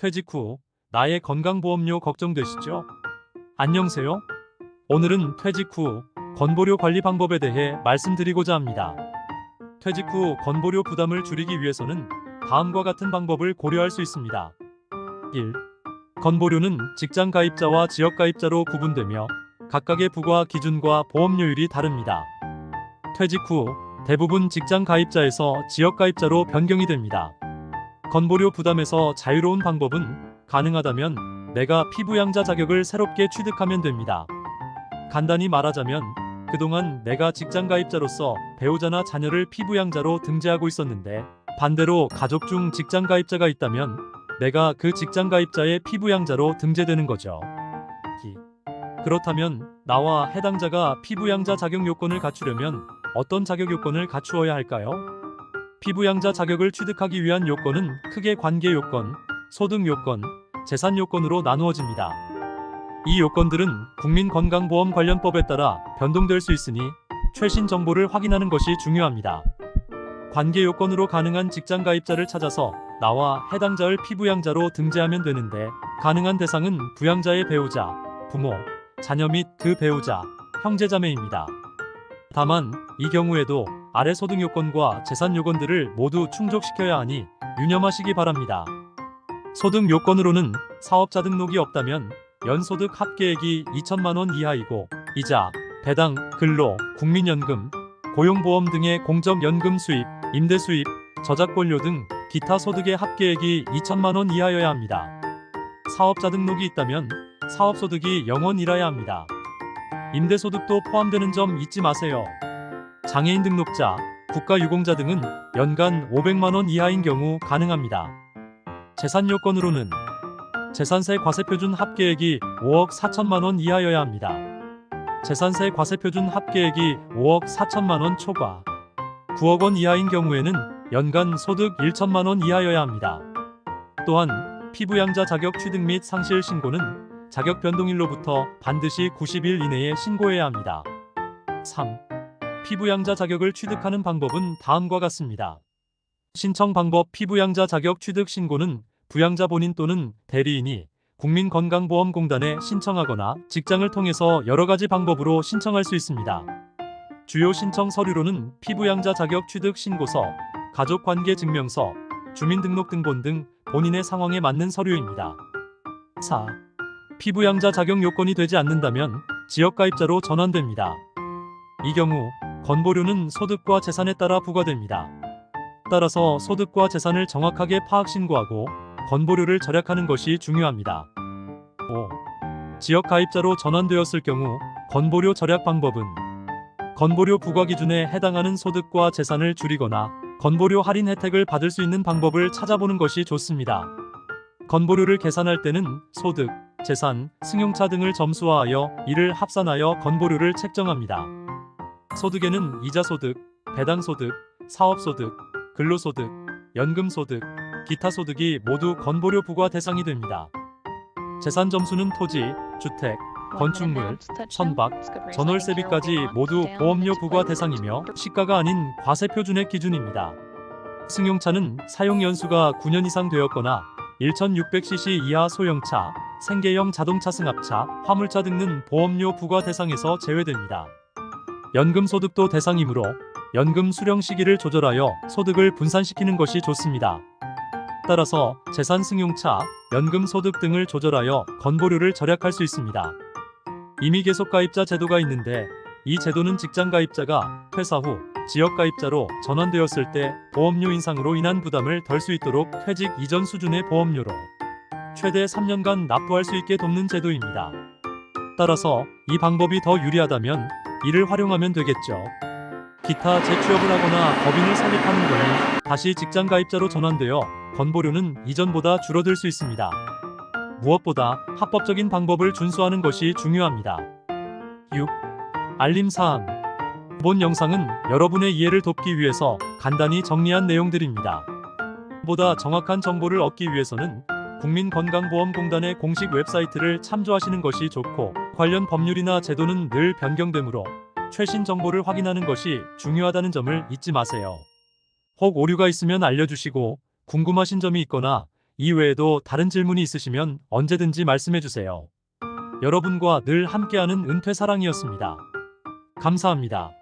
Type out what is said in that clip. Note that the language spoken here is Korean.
퇴직 후 나의 건강보험료 걱정되시죠? 안녕하세요. 오늘은 퇴직 후 건보료 관리 방법에 대해 말씀드리고자 합니다. 퇴직 후 건보료 부담을 줄이기 위해서는 다음과 같은 방법을 고려할 수 있습니다. 1. 건보료는 직장 가입자와 지역 가입자로 구분되며 각각의 부과 기준과 보험료율이 다릅니다. 퇴직 후 대부분 직장 가입자에서 지역 가입자로 변경이 됩니다. 건보료 부담에서 자유로운 방법은 가능하다면 내가 피부양자 자격을 새롭게 취득하면 됩니다. 간단히 말하자면 그동안 내가 직장 가입자로서 배우자나 자녀를 피부양자로 등재하고 있었는데 반대로 가족 중 직장 가입자가 있다면 내가 그 직장 가입자의 피부양자로 등재되는 거죠. 기. 그렇다면 나와 해당자가 피부양자 자격 요건을 갖추려면 어떤 자격 요건을 갖추어야 할까요? 피부양자 자격을 취득하기 위한 요건은 크게 관계 요건, 소득 요건, 재산 요건으로 나누어집니다. 이 요건들은 국민건강보험 관련법에 따라 변동될 수 있으니 최신 정보를 확인하는 것이 중요합니다. 관계 요건으로 가능한 직장 가입자를 찾아서 나와 해당자를 피부양자로 등재하면 되는데 가능한 대상은 부양자의 배우자, 부모, 자녀 및 그 배우자, 형제자매입니다. 다만 이 경우에도 아래 소득 요건과 재산 요건들을 모두 충족시켜야 하니 유념하시기 바랍니다. 소득 요건으로는 사업자 등록이 없다면 연소득 합계액이 2천만 원 이하이고 이자, 배당, 근로, 국민연금, 고용보험 등의 공적연금 수입, 임대 수입, 저작권료 등 기타 소득의 합계액이 2천만 원 이하여야 합니다. 사업자 등록이 있다면 사업소득이 0원이라야 합니다. 임대소득도 포함되는 점 잊지 마세요. 장애인 등록자, 국가유공자 등은 연간 500만 원 이하인 경우 가능합니다. 재산 요건으로는 재산세 과세표준 합계액이 5억 4천만 원 이하여야 합니다. 재산세 과세표준 합계액이 5억 4천만 원 초과 9억 원 이하인 경우에는 연간 소득 1천만 원 이하여야 합니다. 또한 피부양자 자격 취득 및 상실 신고는 자격 변동일로부터 반드시 90일 이내에 신고해야 합니다. 3. 피부양자 자격을 취득하는 방법은 다음과 같습니다. 신청 방법 피부양자 자격 취득 신고는 부양자 본인 또는 대리인이 국민건강보험공단에 신청하거나 직장을 통해서 여러 가지 방법으로 신청할 수 있습니다. 주요 신청 서류로는 피부양자 자격 취득 신고서, 가족관계 증명서, 주민등록등본 등 본인의 상황에 맞는 서류입니다. 4. 피부양자 자격 요건이 되지 않는다면 지역가입자로 전환됩니다. 이 경우 건보료는 소득과 재산에 따라 부과됩니다. 따라서 소득과 재산을 정확하게 파악 신고하고 건보료를 절약하는 것이 중요합니다. 5. 지역 가입자로 전환되었을 경우 건보료 절약 방법은 건보료 부과 기준에 해당하는 소득과 재산을 줄이거나 건보료 할인 혜택을 받을 수 있는 방법을 찾아보는 것이 좋습니다. 건보료를 계산할 때는 소득, 재산, 승용차 등을 점수화하여 이를 합산하여 건보료를 책정합니다. 소득에는 이자소득, 배당소득, 사업소득, 근로소득, 연금소득, 기타 소득이 모두 건보료 부과 대상이 됩니다. 재산 점수는 토지, 주택, 건축물, 천박, 전월세비까지 모두 보험료 부과 대상이며 시가가 아닌 과세표준의 기준입니다. 승용차는 사용 연수가 9년 이상 되었거나 1600cc 이하 소형차, 생계형 자동차 승합차, 화물차 등은 보험료 부과 대상에서 제외됩니다. 연금 소득도 대상이므로 연금 수령 시기를 조절하여 소득을 분산시키는 것이 좋습니다. 따라서 재산 승용차, 연금 소득 등을 조절하여 건보료를 절약할 수 있습니다. 이미 계속 가입자 제도가 있는데 이 제도는 직장 가입자가 퇴사 후 지역 가입자로 전환되었을 때 보험료 인상으로 인한 부담을 덜 수 있도록 퇴직 이전 수준의 보험료로 최대 3년간 납부할 수 있게 돕는 제도입니다. 따라서 이 방법이 더 유리하다면 이를 활용하면 되겠죠. 기타 재취업을 하거나 법인을 설립하는 경우 다시 직장 가입자로 전환되어 건보료는 이전보다 줄어들 수 있습니다. 무엇보다 합법적인 방법을 준수하는 것이 중요합니다. 6. 알림 사항 본 영상은 여러분의 이해를 돕기 위해서 간단히 정리한 내용들입니다. 보다 정확한 정보를 얻기 위해서는 국민건강보험공단의 공식 웹사이트를 참조하시는 것이 좋고 관련 법률이나 제도는 늘 변경되므로 최신 정보를 확인하는 것이 중요하다는 점을 잊지 마세요. 혹 오류가 있으면 알려주시고 궁금하신 점이 있거나 이외에도 다른 질문이 있으시면 언제든지 말씀해 주세요. 여러분과 늘 함께하는 은퇴사랑이었습니다. 감사합니다.